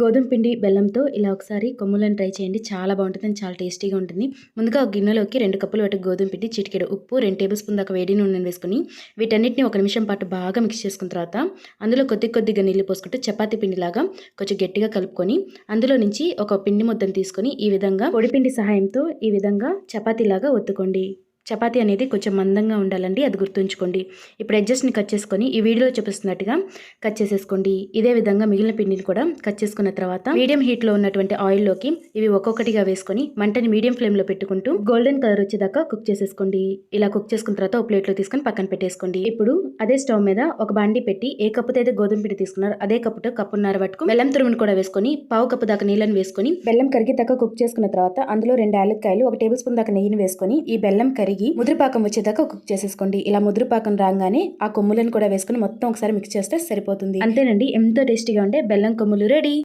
గోధుమ పిండి బెల్లంతో ఇలా ఒకసారి కొమ్ములను ట్రై చేయండి. చాలా బాగుంటుంది అండ్ చాలా టేస్టీగా ఉంటుంది. ముందుగా ఒక గిన్నెలోకి రెండు కప్పులు పట్టు గోధుమ పిండి చిటికెడు ఉప్పు రెండు టేబుల్ స్పూన్ దాకా వేడి నూనె వేసుకుని వీటన్నిటిని ఒక నిమిషం పాటు బాగా మిక్స్ చేసుకున్న తర్వాత అందులో కొద్ది కొద్దిగా నీళ్ళు పోసుకుంటూ చపాతి పిండిలాగా కొంచెం గట్టిగా కలుపుకొని అందులో నుంచి ఒక పిండి ముద్దను తీసుకొని ఈ విధంగా పొడిపిండి సహాయంతో ఈ విధంగా చపాతీలాగా ఒత్తుకోండి. చపాతీ అనేది కొంచెం మందంగా ఉండాలండి అది గుర్తుంచుకోండి. ఇప్పుడు ఎడ్జస్ట్ని కట్ చేసుకొని ఈ వీడియోలో చూపిస్తున్నట్టుగా కట్ చేసేసుకోండి. ఇదే విధంగా మిగిలిన పిండిని కూడా కట్ చేసుకున్న తర్వాత మీడియం హీట్లో ఉన్నటువంటి ఆయిల్లోకి ఇవి ఒక్కొక్కటిగా వేసుకొని మంటని మీడియం ఫ్లేమ్లో పెట్టుకుంటూ గోల్డెన్ కలర్ వచ్చేదాకా కుక్ చేసేసుకోండి. ఇలా కుక్ చేసుకున్న తర్వాత ఒక ప్లేట్లో తీసుకొని పక్కన పెట్టేసుకోండి. ఇప్పుడు అదే స్టవ్ మీద ఒక బాండి పెట్టి ఏ కప్పుతో అయితే గోధుమ పిండి తీసుకున్నారు అదే కప్పుతో కప్పున్నర పట్టుకు బెల్లం తురుమును కూడా వేసుకొని పావు కప్పు దాకా నీళ్ళని వేసుకొని బెల్లం కరిగి దాకా కుక్ చేసుకున్న తర్వాత అందులో రెండు యాలక్కాయలు ఒక టేబుల్ స్పూన్ దాకా నెయ్యిని వేసుకొని ఈ బెల్లం కరిగి ముద్రపాకం వచ్చేదాకా కుక్ చేసేసుకోండి. ఇలా ముద్రపాకం రాగానే ఆ కొమ్ములను కూడా వేసుకొని మొత్తం ఒకసారి మిక్స్ చేస్తే సరిపోతుంది. అంతేనండి. ఎంతో టేస్టీగా ఉండే బెల్లం కొమ్ములు రెడీ.